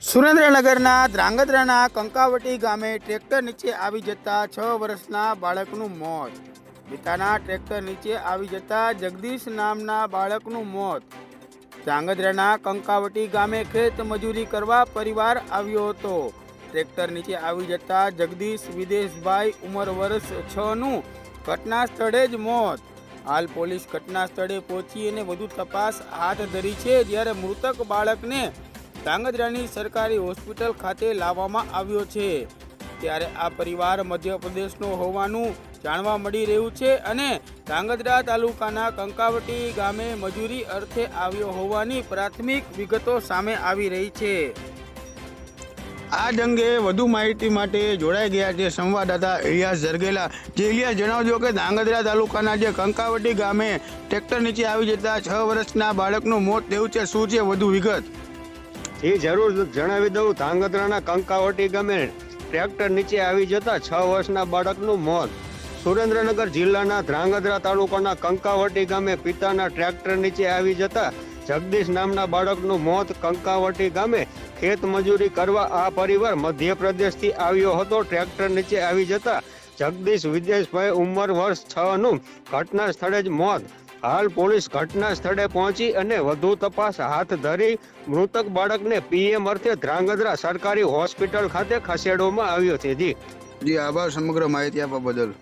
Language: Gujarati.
સુરેન્દ્રનગરના ધ્રાંગધ્રાના કંકાવટી ગામે ટ્રેક્ટર નીચે આવી જતા છ વર્ષના બાળકનું મોત. પિતાના ટ્રેક્ટર નીચે આવી જતા જગદીશ નામના બાળકનું મોત. ધ્રાંગધ્રાના કંકાવટી ગામે ખેત મજૂરી કરવા પરિવાર આવ્યો હતો. ટ્રેક્ટર નીચે આવી જતા જગદીશ વિદેશભાઈ ઉંમર વર્ષ છનું ઘટના સ્થળે જ મોત. હાલ પોલીસ ઘટના સ્થળે પહોંચી અને વધુ તપાસ હાથ ધરી છે, જ્યારે મૃતક બાળકને ધાંગધ્રાની સરકારી હોસ્પિટલ ખાતે લાવવામાં આવ્યો છે. ત્યારે આ પરિવાર મધ્યપ્રદેશનો હોવાનું જાણવા મળી રહ્યું છે અને ધાંગધ્રા તાલુકાના કંકાવટી ગામે મજૂરી અર્થે આવ્યો હોવાની પ્રાથમિક વિગતો સામે આવી રહી છે. આ અંગે વધુ માહિતી માટે જોડાઈ ગયા છે સંવાદદાતા ઇલિયાસ જરગેલા જે ઇલિયાસ જણાવજો કે ધાંગધ્રા તાલુકાના જે કંકાવટી ગામે ટ્રેક્ટર નીચે આવી જતા છ વર્ષના બાળકનું મોત થયું છે. શું છે વધુ વિગત? એ જરૂર જણાવી દઉં, ધાંગધ્રાના કંકાવટી ગામે ટ્રેક્ટર નીચે આવી જતા છ વર્ષના બાળકનું મોત. સુરેન્દ્રનગર જિલ્લાના ધ્રાંગધ્રા તાલુકાના કંકાવટી ગામે પિતાના ટ્રેક્ટર નીચે આવી જતા જગદીશ નામના બાળકનું મોત કંકાવટી ગામે ખેત મજૂરી કરવા આ પરિવાર મધ્યપ્રદેશથી આવ્યો હતો. ટ્રેક્ટર નીચે આવી જતા જગદીશ વિદેશભાઈ ઉંમર વર્ષ છ નું ઘટના સ્થળે જ મોત હાલ પોલીસ ઘટના સ્થળે પહોંચી અને વધુ તપાસ હાથ ધરી મૃતક બાળકને પીએમ અર્થે ધ્રાંગધ્રા સરકારી હોસ્પિટલ ખાતે ખસેડવામાં આવ્યો છે. જી. જી, આભાર, સમગ્ર માહિતી આપવા બદલ.